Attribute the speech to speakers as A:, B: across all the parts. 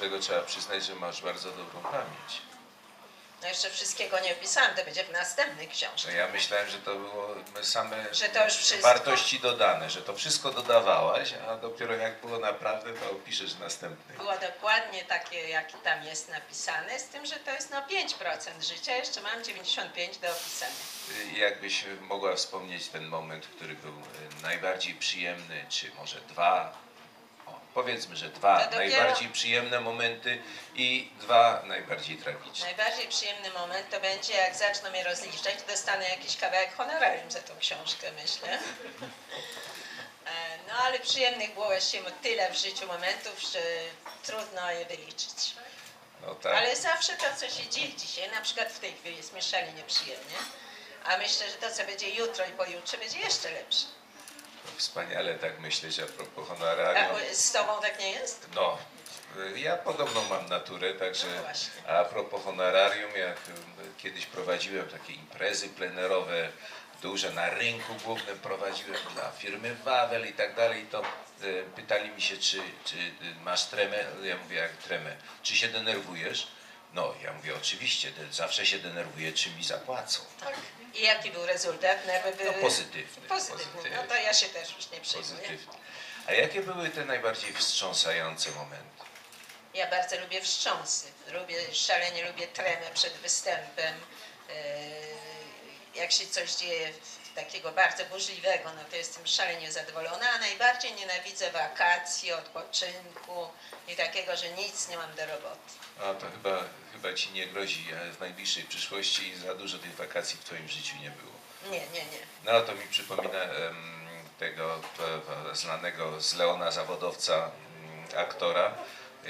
A: Tego trzeba przyznać, że masz bardzo dobrą pamięć.
B: No jeszcze wszystkiego nie wpisałam, to będzie w następnej
A: No
B: książce.
A: ja myślałem, że to było same
B: Że to
A: wartości dodane, że to wszystko dodawałaś, a dopiero jak było naprawdę, to opiszesz następny.
B: Było dokładnie takie, jak tam jest napisane, z tym, że to jest no 5% życia, jeszcze mam 95 do opisania.
A: Jakbyś mogła wspomnieć ten moment, który był y, najbardziej przyjemny, czy może dwa, powiedzmy, że dwa
B: dopiero-
A: najbardziej przyjemne momenty i dwa najbardziej tragiczne.
B: Najbardziej przyjemny moment to będzie, jak zaczną mnie rozliczać, dostanę jakiś kawałek honorarium za tą książkę, myślę. E, No ale przyjemnych było właściwie tyle w życiu momentów, że trudno je wyliczyć.
A: No tak.
B: Ale zawsze to, co się dzieje dzisiaj, na przykład w tej chwili jest mi szalenie przyjemnie, a myślę, że to, co będzie jutro i pojutrze, będzie jeszcze lepsze.
A: Wspaniale tak myśleć a propos
B: A
A: honorarium.
B: u- z tobą tak nie jest?
A: No, ja podobną mam naturę, także
B: No
A: a propos honorarium, jak y, kiedyś prowadziłem takie imprezy plenerowe, duże na rynku głównym prowadziłem dla firmy Wawel i tak dalej, to y, pytali mi się, czy, czy y, masz tremę, ja mówię, jak tremę, czy się denerwujesz? No, ja mówię, oczywiście, zawsze się denerwuję, czy mi zapłacą.
B: Tak. I jaki był rezultat? No, jakby
A: No
B: były-
A: pozytywny.
B: Pozytywny. No to ja się też już nie przejmuję.
A: Pozytywny. A jakie były te najbardziej wstrząsające momenty?
B: Ja bardzo lubię wstrząsy. Lubię, szalenie lubię tremę przed występem. Yy, Jak się coś dzieje takiego bardzo burzliwego, no to jestem szalenie zadowolona, a najbardziej nienawidzę wakacji, odpoczynku i takiego, że nic nie mam do roboty.
A: A to chyba, chyba ci nie grozi e, w najbliższej przyszłości i za dużo tych wakacji w twoim życiu nie było.
B: Nie, nie, nie.
A: No to mi przypomina em, tego e, znanego z Leona zawodowca mm, aktora,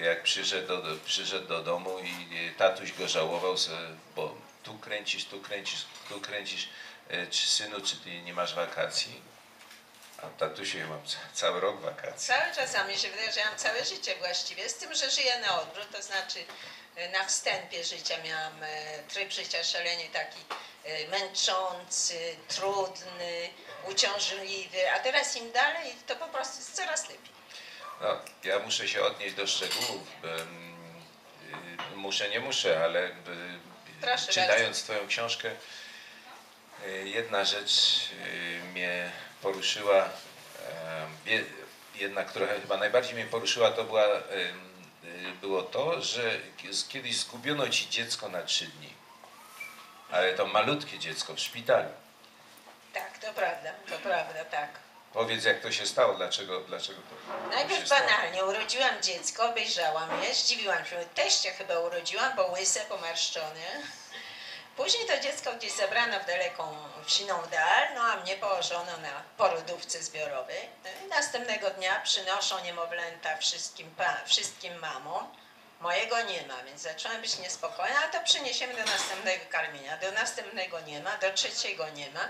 A: jak przyszedł do, przyszedł do domu i tatuś go żałował, bo tu kręcisz, tu kręcisz, tu kręcisz, czy synu, czy ty nie masz wakacji? A tatusiu, ja mam ca- cały rok wakacji.
B: Cały czas, a mi się wydaje, że ja mam całe życie właściwie, z tym, że żyję na odwrót, to znaczy e, na wstępie życia miałam e, tryb życia szalenie taki e, męczący, trudny, uciążliwy, a teraz im dalej, to po prostu jest coraz lepiej.
A: No, ja muszę się odnieść do szczegółów. y, Muszę, nie muszę, ale
B: Proszę
A: czytając Twoją książkę, jedna rzecz y, mnie poruszyła, jedna, która chyba najbardziej mnie poruszyła, to była, y, było to, że kiedyś zgubiono Ci dziecko na trzy dni. Ale to malutkie dziecko w szpitalu.
B: Tak, to prawda, to prawda, tak.
A: Powiedz, jak to się stało, dlaczego, dlaczego to
B: Najpierw banalnie, urodziłam dziecko, obejrzałam je, zdziwiłam się, teścia chyba urodziłam, bo łyse, pomarszczone. Później to dziecko gdzieś zabrano w daleką wsiną dal, no a mnie położono na porodówce zbiorowej. No Następnego dnia przynoszą niemowlęta wszystkim, pa, wszystkim mamom. Mojego nie ma, więc zaczęłam być niespokojna, a to przyniesiemy do następnego karmienia. Do następnego nie ma, do trzeciego nie ma.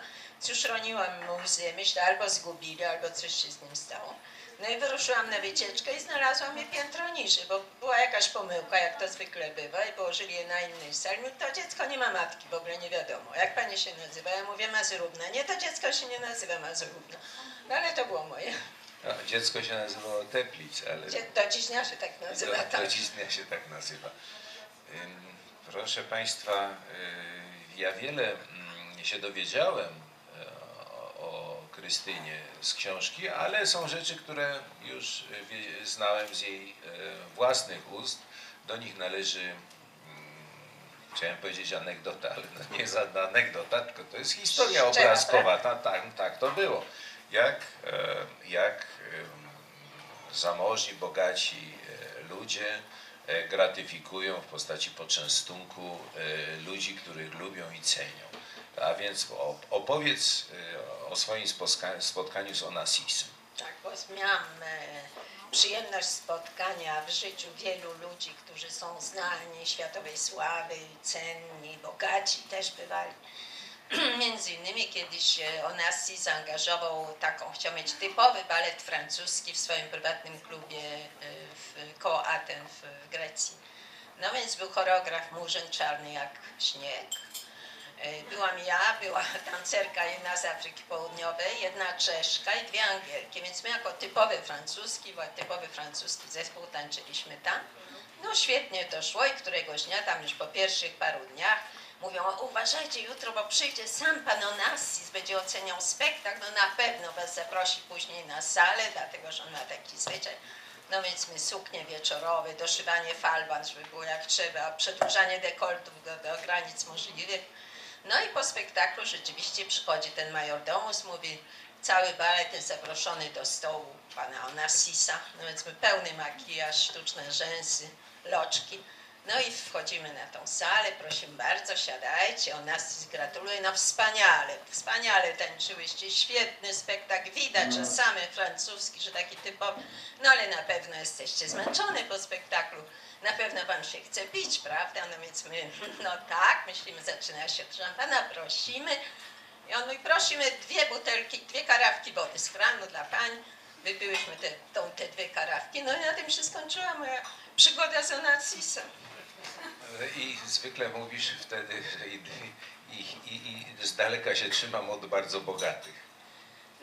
B: Już roniłam łzy, myślę, albo zgubili, albo coś się z nim stało. No i wyruszyłam na wycieczkę i znalazłam je piętro niżej, bo była jakaś pomyłka, jak to zwykle bywa, i położyli je na innej sali. Mówię, to dziecko nie ma matki, w ogóle nie wiadomo. Jak pani się nazywa? Ja mówię Mazurówna. Nie, to dziecko się nie nazywa Mazurówna. No ale to było moje.
A: No, dziecko się nazywało Teplic, ale
B: Do dziś dnia się tak nazywa.
A: do,
B: Tak.
A: do dziś dnia się tak nazywa. Proszę Państwa, y, ja wiele mm, się dowiedziałem o, Krystynie z książki, ale są rzeczy, które już e, znałem z jej e, własnych ust. Do nich należy, mm, chciałem powiedzieć anegdota, ale no nie żadna anegdota, tylko to jest historia obrazkowa. Ta, tak, tak to było. Jak, e, jak zamożni, bogaci ludzie gratyfikują w postaci poczęstunku ludzi, których lubią i cenią. A więc opowiedz e, o swoim spotka- spotkaniu z Onassisem.
B: Tak, bo miałam e, przyjemność spotkania w życiu wielu ludzi, którzy są znani, światowej sławy, cenni, bogaci też bywali. Między innymi kiedyś e, Onassis zaangażował taką, chciał mieć typowy balet francuski w swoim prywatnym klubie e, w, koło Aten w Grecji. No więc był choreograf Murzyn czarny jak śnieg. E, Byłam ja, była tancerka jedna z Afryki Południowej, jedna Czeszka i dwie Angielki, więc my jako typowy francuski, typowy francuski zespół tańczyliśmy tam. No świetnie to szło i któregoś dnia, tam już po pierwszych paru dniach, mówią, "O, uważajcie jutro, bo przyjdzie sam pan Onassis, będzie oceniał spektakl, no na pewno was zaprosi później na salę, dlatego że on ma taki zwyczaj. No więc my suknie wieczorowe, doszywanie falban, żeby było jak trzeba, przedłużanie dekoltów do, do granic możliwych. No i po spektaklu rzeczywiście przychodzi ten majordomus, mówi, cały balet jest zaproszony do stołu pana Onassisa, no więc pełny makijaż, sztuczne rzęsy, loczki. No i wchodzimy na tą salę, prosimy bardzo, siadajcie, Onassis gratuluje, no wspaniale, wspaniale tańczyłyście, świetny spektakl, widać, że samy francuski, że taki typowy, no ale na pewno jesteście zmęczone po spektaklu, na pewno wam się chce pić, prawda, no więc my, no tak, myślimy, zaczyna się od szampana, prosimy, i on mówi, prosimy dwie butelki, dwie karawki wody z kranu dla pań. Wypiłyśmy te, tą, te dwie karawki, no i na tym się skończyła moja przygoda z Onassisem.
A: I zwykle mówisz wtedy, że i, i, i, i z daleka się trzymam od bardzo bogatych.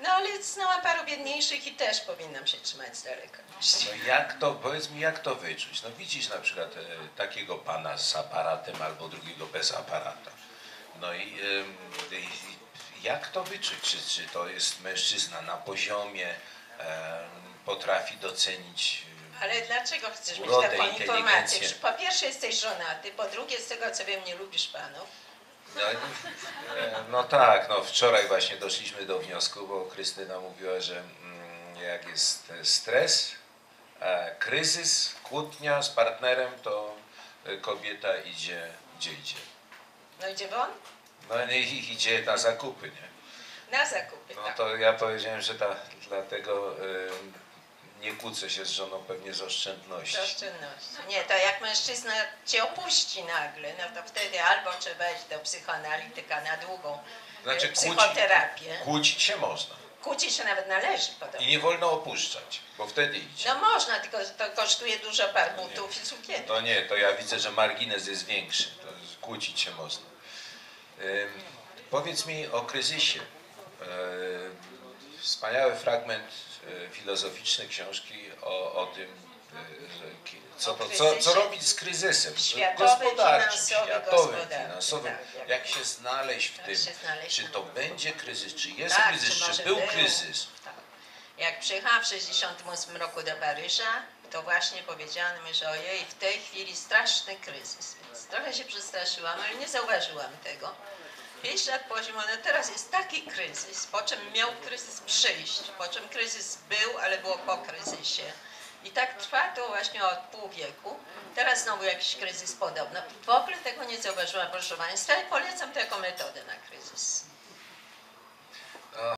B: No ale znałam paru biedniejszych i też powinnam się trzymać z daleka.
A: No jak to, powiedz mi, jak to wyczuć? No widzisz na przykład e, takiego pana z aparatem albo drugiego bez aparata. No i, i jak to wyczuć? Czy, czy to jest mężczyzna na poziomie, em, potrafi docenić e,
B: Ale dlaczego chcesz mieć
A: Urodę,
B: taką
A: inteligencję.
B: informację? Po pierwsze jesteś żonaty, po drugie z tego co wiem nie lubisz panów.
A: No, e, no tak, no wczoraj właśnie doszliśmy do wniosku, bo Krystyna mówiła, że mm, jak jest e, stres, e, kryzys, kłótnia z partnerem, to kobieta idzie, gdzie idzie?
B: No idzie won?
A: No i idzie na zakupy, nie?
B: Na zakupy,
A: No
B: tak.
A: to ja powiedziałem, że ta, dlatego nie kłócę się z żoną pewnie z oszczędności.
B: Z oszczędności. Nie, to jak mężczyzna cię opuści nagle, no to wtedy albo trzeba iść do psychoanalityka na długą
A: Znaczy
B: e,
A: kłóci-
B: psychoterapię.
A: Kłócić się można
B: Kłócić się nawet należy podobno.
A: i nie wolno opuszczać, bo wtedy idzie.
B: No można, tylko to kosztuje dużo par butów i cukierki.
A: To nie, to ja widzę, że margines jest większy. To kłócić się można. Ym, powiedz mi o kryzysie. Wspaniały fragment y, filozoficzny książki o, o tym, ki- co, to, co, co robić z kryzysem
B: Światowym,
A: gospodarczym,
B: finansowym,
A: światowym, finansowym.
B: tak, jak-
A: się znaleźć w tym,
B: znaleźć
A: czy to będzie kryzys, czy jest
B: Tak,
A: kryzys,
B: czy
A: czy był
B: był.
A: kryzys.
B: Tak. Jak przyjechałam w 1968 roku do Paryża, to właśnie powiedziano mi, że ojej, w tej chwili straszny kryzys. Więc trochę się przestraszyłam, ale nie zauważyłam tego. Pięć lat później, teraz jest taki kryzys, po czym miał kryzys przyjść, po czym kryzys był, ale było po kryzysie. I tak trwa to właśnie od pół wieku. Teraz znowu jakiś kryzys podobno. W ogóle tego nie zauważyłam, proszę Państwa, ale polecam to jako metodę na kryzys.